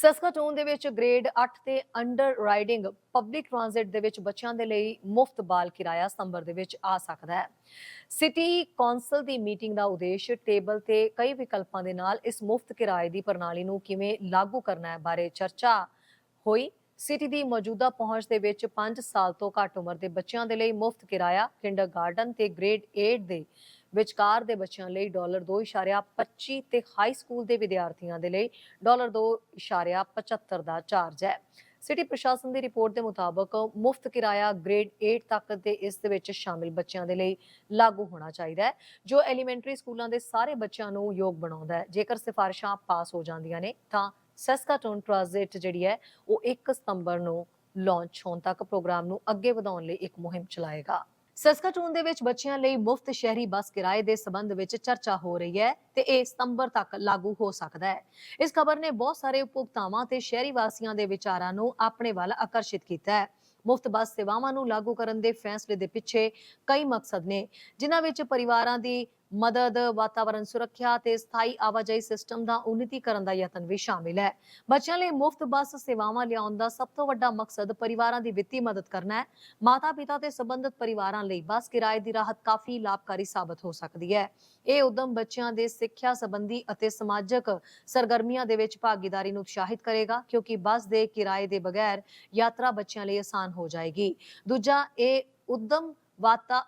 ਸਸਕਾਟੂਨ ਦੇ ਵਿੱਚ ਗ੍ਰੇਡ 8 ਤੇ ਅੰਡਰ ਰਾਈਡਿੰਗ ਪਬਲਿਕ ਟ੍ਰਾਂਜ਼ਿਟ ਦੇ ਵਿੱਚ ਬੱਚਿਆਂ ਦੇ ਲਈ ਮੁਫਤ ਬਾਲ ਕਿਰਾਇਆ ਸਤੰਬਰ ਦੇ ਵਿੱਚ ਆ ਸਕਦਾ ਹੈ। ਸਿਟੀ ਕੌਂਸਲ ਦੀ ਮੀਟਿੰਗ ਦਾ ਉਦੇਸ਼ ਟੇਬਲ ਤੇ ਕਈ ਵਿਕਲਪਾਂ ਦੇ ਨਾਲ ਇਸ ਮੁਫਤ ਕਿਰਾਏ ਦੀ ਪ੍ਰਣਾਲੀ ਨੂੰ ਕਿਵੇਂ ਲਾਗੂ ਕਰਨਾ ਹੈ ਬਾਰੇ ਚਰਚਾ ਹੋਈ। ਸਿਟੀ ਦੀ ਮੌਜੂਦਾ ਪਹੁੰਚ ਦੇ ਵਿੱਚ 5 ਸਾਲ ਤੋਂ ਘੱਟ ਉਮਰ ਦੇ ਬੱਚਿਆਂ ਦੇ ਲਈ ਮੁਫਤ ਕਿਰਾਇਆ, ਕਿੰਡਰਗਾਰਟਨ ਤੇ ਗ੍ਰੇਡ 8 ਦੇ ਵਿਚਕਾਰ ਦੇ ਬੱਚਿਆਂ ਲਈ ਡਾਲਰ 2.25 ਤੇ ਹਾਈ ਸਕੂਲ ਦੇ ਵਿਦਿਆਰਥੀਆਂ ਦੇ ਲਈ ਡਾਲਰ 2.75 ਦਾ ਚਾਰਜ ਹੈ। ਸਿਟੀ ਪ੍ਰਸ਼ਾਸਨ ਦੀ ਰਿਪੋਰਟ ਦੇ ਮੁਤਾਬਕ ਮੁਫਤ ਕਿਰਾਇਆ ਗ੍ਰੇਡ 8 ਤੱਕ ਦੇ ਇਸ ਦੇ ਵਿੱਚ ਸ਼ਾਮਿਲ ਬੱਚਿਆਂ ਦੇ ਲਈ ਲਾਗੂ ਹੋਣਾ ਚਾਹੀਦਾ ਹੈ, ਜੋ ਐਲੀਮੈਂਟਰੀ ਸਕੂਲਾਂ ਦੇ ਸਾਰੇ ਬੱਚਿਆਂ ਨੂੰ ਯੋਗ ਬਣਾਉਂਦਾ ਹੈ। ਜੇਕਰ ਸਿਫਾਰਿਸ਼ਾਂ ਪਾਸ ਹੋ ਜਾਂਦੀਆਂ ਨੇ, ਤਾਂ ਸੈਸਕਾਟਨ ਟ੍ਰਾਂਜ਼ਿਟ ਜਿਹੜੀ ਹੈ, ਉਹ 1 ਸਤੰਬਰ ਨੂੰ ਲਾਂਚ ਹੋਣ ਤੱਕ ਪ੍ਰੋਗਰਾਮ ਨੂੰ ਅੱਗੇ ਵਧਾਉਣ ਲਈ ਇੱਕ ਮੁਹਿੰਮ ਚਲਾਏਗਾ। ਸਸਕਾਟੂਨ ਦੇ ਵਿੱਚ ਬੱਚਿਆਂ ਲਈ ਮੁਫਤ ਸ਼ਹਿਰੀ ਬੱਸ ਕਿਰਾਏ ਦੇ ਸਬੰਧ ਵਿੱਚ ਚਰਚਾ ਹੋ ਰਹੀ ਹੈ ਤੇ ਇਹ ਸਤੰਬਰ ਤੱਕ ਲਾਗੂ ਹੋ ਸਕਦਾ ਹੈ। ਇਸ ਖਬਰ ਨੇ ਬਹੁਤ ਸਾਰੇ ਉਪਭੋਗਤਾਵਾਂ ਤੇ ਸ਼ਹਿਰੀ ਵਾਸੀਆਂ ਦੇ ਵਿਚਾਰਾਂ ਨੂੰ ਆਪਣੇ ਵੱਲ ਆਕਰਸ਼ਿਤ ਕੀਤਾ ਹੈ। ਮੁਫਤ ਬੱਸ ਸੇਵਾਵਾਂ ਨੂੰ ਲਾਗੂ ਕਰਨ ਦੇ ਫੈਸਲੇ ਦੇ ਪਿੱਛੇ ਕਈ ਮਕਸਦ ਨੇ, ਜਿਨ੍ਹਾਂ ਵਿੱਚ ਪਰਿਵਾਰਾਂ ਦੀ ਮਦਦ, ਵਾਤਾਵਰਣ ਸੁਰੱਖਿਆ ਤੇ ਸਥਾਈ ਆਵਾਜਾਈ ਸਿਸਟਮ ਦਾ ਉન્નਤੀਕਰਨ ਦਾ ਯਤਨ ਵੀ ਸ਼ਾਮਿਲ ਹੈ। ਬੱਚਿਆਂ ਲਈ ਮੁਫਤ ਬੱਸ ਸੇਵਾਵਾਂ ਲਿਆਉਣ ਦਾ ਸਭ ਤੋਂ ਵੱਡਾ ਮਕਸਦ ਪਰਿਵਾਰਾਂ ਦੀ ਵਿੱਤੀ ਮਦਦ ਕਰਨਾ ਹੈ। ਮਾਤਾ-ਪਿਤਾ ਤੇ ਸੰਬੰਧਿਤ ਪਰਿਵਾਰਾਂ ਲਈ ਬੱਸ ਕਿਰਾਏ ਦੀ ਰਾਹਤ ਕਾਫੀ ਲਾਭਕਾਰੀ ਸਾਬਤ ਹੋ ਸਕਦੀ ਹੈ। ਇਹ ਉਦਮ ਬੱਚਿਆਂ ਦੇ ਸਿੱਖਿਆ ਸੰਬੰਧੀ ਅਤੇ ਸਮਾਜਿਕ ਸਰਗਰਮੀਆਂ ਦੇ ਵਿੱਚ ਭਾਗੀਦਾਰੀ ਨੂੰ ਉਤਸ਼ਾਹਿਤ ਕਰੇਗਾ, ਕਿਉਂਕਿ ਬੱਸ ਦੇ ਕਿਰਾਏ ਦੇ ਬਗੈਰ ਯਾਤਰਾ ਬੱਚਿਆਂ ਲਈ ਆਸਾਨ ਹੋ ਜਾਏਗੀ। ਦੂਜਾ, ਇਹ ਉਦਮ ਵਾਤਾ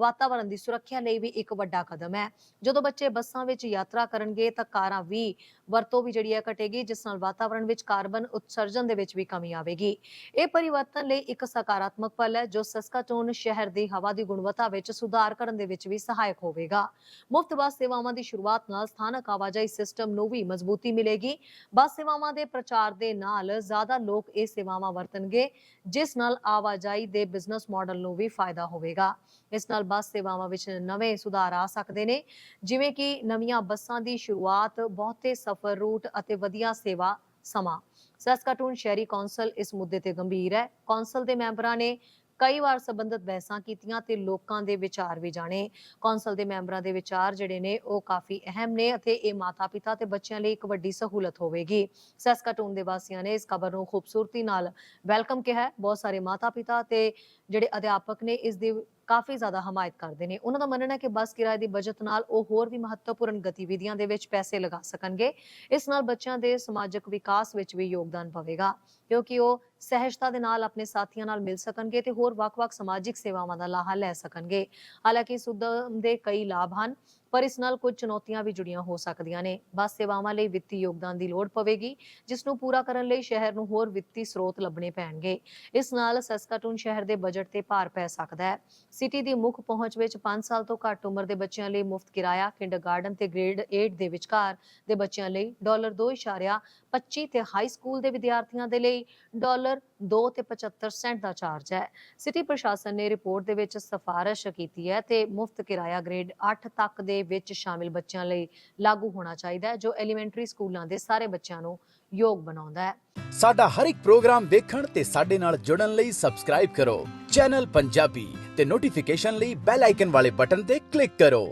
ਵਾਤਾਵਰਣ ਦੀ ਸੁਰੱਖਿਆ ਲਈ ਵੀ ਇੱਕ ਵੱਡਾ ਕਦਮ ਹੈ। ਜਦੋਂ ਬੱਚੇ ਬੱਸਾਂ ਵਿੱਚ ਯਾਤਰਾ ਕਰਨਗੇ ਤਾਂ ਕਾਰਾਂ ਵੀ ਵਰਤੋਂ ਵੀ ਜਿਹੜੀ ਹੈ ਘਟੇਗੀ, ਜਿਸ ਨਾਲ ਵਾਤਾਵਰਣ ਵਿੱਚ ਕਾਰਬਨ ਉਤਸਰਜਨ ਦੇ ਵਿੱਚ ਵੀ ਕਮੀ ਆਵੇਗੀ। ਇਹ ਪਰਿਵਰਤਨ ਲਈ ਇੱਕ ਸਕਾਰਾਤਮਕ ਪਲ ਹੈ, ਜੋ ਸਸਕਾਟੂਨ ਸ਼ਹਿਰ ਦੀ ਹਵਾ ਦੀ ਗੁਣਵੱਤਾ ਵਿੱਚ ਸੁਧਾਰ ਕਰਨ ਦੇ ਵਿੱਚ ਵੀ ਸਹਾਇਕ ਹੋਵੇਗਾ। ਮੁਫਤ ਬੱਸ ਸੇਵਾਵਾਂ ਦੀ ਸ਼ੁਰੂਆਤ ਨਾਲ ਸਥਾਨਕ ਆਵਾਜਾਈ ਸਿਸਟਮ ਨੂੰ ਵੀ ਮਜ਼ਬੂਤੀ ਮਿਲੇਗੀ। ਬੱਸ ਸੇਵਾਵਾਂ ਦੇ ਪ੍ਰਚਾਰ ਦੇ ਨਾਲ ਜ਼ਿਆਦਾ ਲੋਕ ਇਹ ਸੇਵਾਵਾਂ ਵਰਤਣਗੇ, ਜਿਸ ਨਾਲ ਆਵਾਜਾਈ ਦੇ ਬਿਜ਼ਨਸ ਮਾਡਲ ਨੂੰ ਵੀ ਫਾਇਦਾ ਹੋਵੇਗਾ। ਇਸ ਨਾਲ ਬੱਸ ਸੇਵਾਵਾਂ ਵਿੱਚ ਨਵੇਂ ਸੁਧਾਰ ਆ ਸਕਦੇ ਨੇ। ਜਿਵੇਂ ਕਿ ਨਵੀਆਂ ਬੱਸਾਂ ਦੀ ਸ਼ੁਰੂਆਤ, ਬਹੁਤੇ ਸਫ਼ਰ ਰੂਟ ਅਤੇ ਵਧੀਆ ਸੇਵਾ ਸਮਾਂ। ਸਸਕਾਟੂਨ ਸ਼ਹਿਰੀ ਕੌਂਸਲ ਇਸ ਮੁੱਦੇ ਤੇ ਗੰਭੀਰ ਹੈ। ਕੌਂਸਲ ਦੇ ਮੈਂਬਰਾਂ ਨੇ ਕਈ ਵਾਰ ਸੰਬੰਧਿਤ ਬਹਿਸਾਂ ਕੀਤੀਆਂ ਤੇ ਲੋਕਾਂ ਦੇ ਵਿਚਾਰ ਵੀ ਜਾਣੇ। ਕੌਂਸਲ ਦੇ ਮੈਂਬਰਾਂ ਦੇ ਵਿਚਾਰ ਜਿਹੜੇ ਨੇ ਉਹ ਕਾਫੀ ਅਹਿਮ ਨੇ ਅਤੇ ਇਹ ਮਾਤਾ-ਪਿਤਾ ਤੇ ਬੱਚਿਆਂ ਲਈ ਇੱਕ ਵੱਡੀ ਸਹੂਲਤ ਹੋਵੇਗੀ। ਸਸਕਾਟੂਨ ਦੇ ਵਾਸੀਆਂ ਨੇ ਇਸ ਖਬਰ ਨੂੰ ਖੂਬਸੂਰਤੀ ਨਾਲ ਵੈਲਕਮ ਕਿਹਾ ਬਹੁਤ ਸਾਰੇ ਮਾਤਾ-ਪਿਤਾ ਤੇ ਜਿਹੜੇ ਅਧਿਆਪਕ ਨੇ ਇਸ ਦੀ ਕਾਫੀ ਜ਼ਿਆਦਾ ਹਮਾਇਤ ਕਰਦੇ ਨੇ। ਉਹਨਾਂ ਦਾ ਮੰਨਣਾ ਹੈ ਕਿ ਬੱਸ ਕਿਰਾਏ ਦੀ ਬਚਤ ਨਾਲ ਉਹ ਹੋਰ ਵੀ ਮਹੱਤਵਪੂਰਨ ਗਤੀਵਿਧੀਆਂ ਦੇ ਵਿੱਚ ਪੈਸੇ ਲਗਾ ਸਕਣਗੇ। ਇਸ ਨਾਲ ਬੱਚਿਆਂ ਦੇ ਸਮਾਜਿਕ ਵਿਕਾਸ ਵਿੱਚ ਵੀ ਯੋਗਦਾਨ ਪਵੇਗਾ, ਕਿਉਂਕਿ ਉਹ ਸਹਿਜਤਾ ਦੇ ਨਾਲ ਆਪਣੇ ਸਾਥੀਆਂ ਨਾਲ ਮਿਲ ਸਕਣਗੇ ਤੇ ਹੋਰ ਵੱਖ-ਵੱਖ ਸਮਾਜਿਕ ਸੇਵਾਵਾਂ ਦਾ ਲਾਹਾ ਲੈ ਸਕਣਗੇ। ਹਾਲਾਂਕਿ ਇਸ ਉਦਮ ਦੇ ਕਈ ਲਾਭ ਹਨ। ਪਰ ਇਸ ਨਾਲ ਕੁਝ ਚੁਣੌਤੀਆਂ ਵੀ ਜੁੜੀਆਂ ਹੋ ਸਕਦੀਆਂ ਨੇ। ਬੱਸ ਸੇਵਾਵਾਂ ਲਈ ਵਿੱਤੀ ਯੋਗਦਾਨ ਦੀ ਲੋੜ ਪਵੇਗੀ ਜਿਸ ਨੂੰ ਪੂਰਾ ਕਰਨ ਲਈ ਸ਼ਹਿਰ ਨੂੰ ਹੋਰ ਵਿੱਤੀ ਸਰੋਤ ਲੱਭਣੇ ਪੈਣਗੇ। ਇਸ ਨਾਲ ਸਸਕਾਟੂਨ ਸ਼ਹਿਰ ਦੇ ਬਜਟ ਤੇ ਭਾਰ ਪੈ ਸਕਦਾ ਹੈ। ਸਿਟੀ ਦੀ ਮੁੱਖ ਪਹੁੰਚ ਵਿੱਚ 5 ਸਾਲ ਤੋਂ ਘੱਟ ਉਮਰ ਦੇ ਬੱਚਿਆਂ ਲਈ ਮੁਫਤ ਕਿਰਾਇਆ, ਕਿੰਡਰਗਾਰਟਨ ਤੇ ਗ੍ਰੇਡ 8 ਦੇ ਵਿਚਕਾਰ ਦੇ ਬੱਚਿਆਂ ਲਈ ਡਾਲਰ 2.25 ਤੇ ਹਾਈ ਸਕੂਲ ਦੇ ਵਿਦਿਆਰਥੀਆਂ ਦੇ ਲਈ ਡਾਲਰ 2 ਤੇ 75 ਸੈਂਟ ਦਾ ਚਾਰਜ ਹੈ। ਸਿਟੀ ਪ੍ਰਸ਼ਾਸਨ ਨੇ ਰਿਪੋਰਟ ਦੇ ਵਿੱਚ ਸਿਫਾਰਿਸ਼ ਕੀਤੀ ਹੈ ਤੇ ਮੁਫਤ ਕਿਰਾਇਆ ਗ੍ਰੇਡ 8 ਤੱਕ ਦੇ ਵਿੱਚ ਸ਼ਾਮਿਲ ਬੱਚਿਆਂ ਲਈ ਲਾਗੂ ਹੋਣਾ ਚਾਹੀਦਾ ਹੈ, ਜੋ ਐਲੀਮੈਂਟਰੀ ਸਕੂਲਾਂ ਦੇ ਸਾਰੇ ਬੱਚਿਆਂ ਨੂੰ ਯੋਗ ਬਣਾਉਂਦਾ ਹੈ। ਸਾਡਾ ਹਰ ਇੱਕ ਪ੍ਰੋਗਰਾਮ ਦੇਖਣ ਤੇ ਸਾਡੇ ਨਾਲ ਜੁੜਨ ਲਈ ਸਬਸਕ੍ਰਾਈਬ ਕਰੋ। ਚੈਨਲ ਪੰਜਾਬੀ ਤੇ ਨੋਟੀਫਿਕੇਸ਼ਨ ਲਈ ਬੈਲ ਆਈਕਨ ਵਾਲੇ ਬਟਨ ਤੇ ਕਲਿੱਕ ਕਰੋ।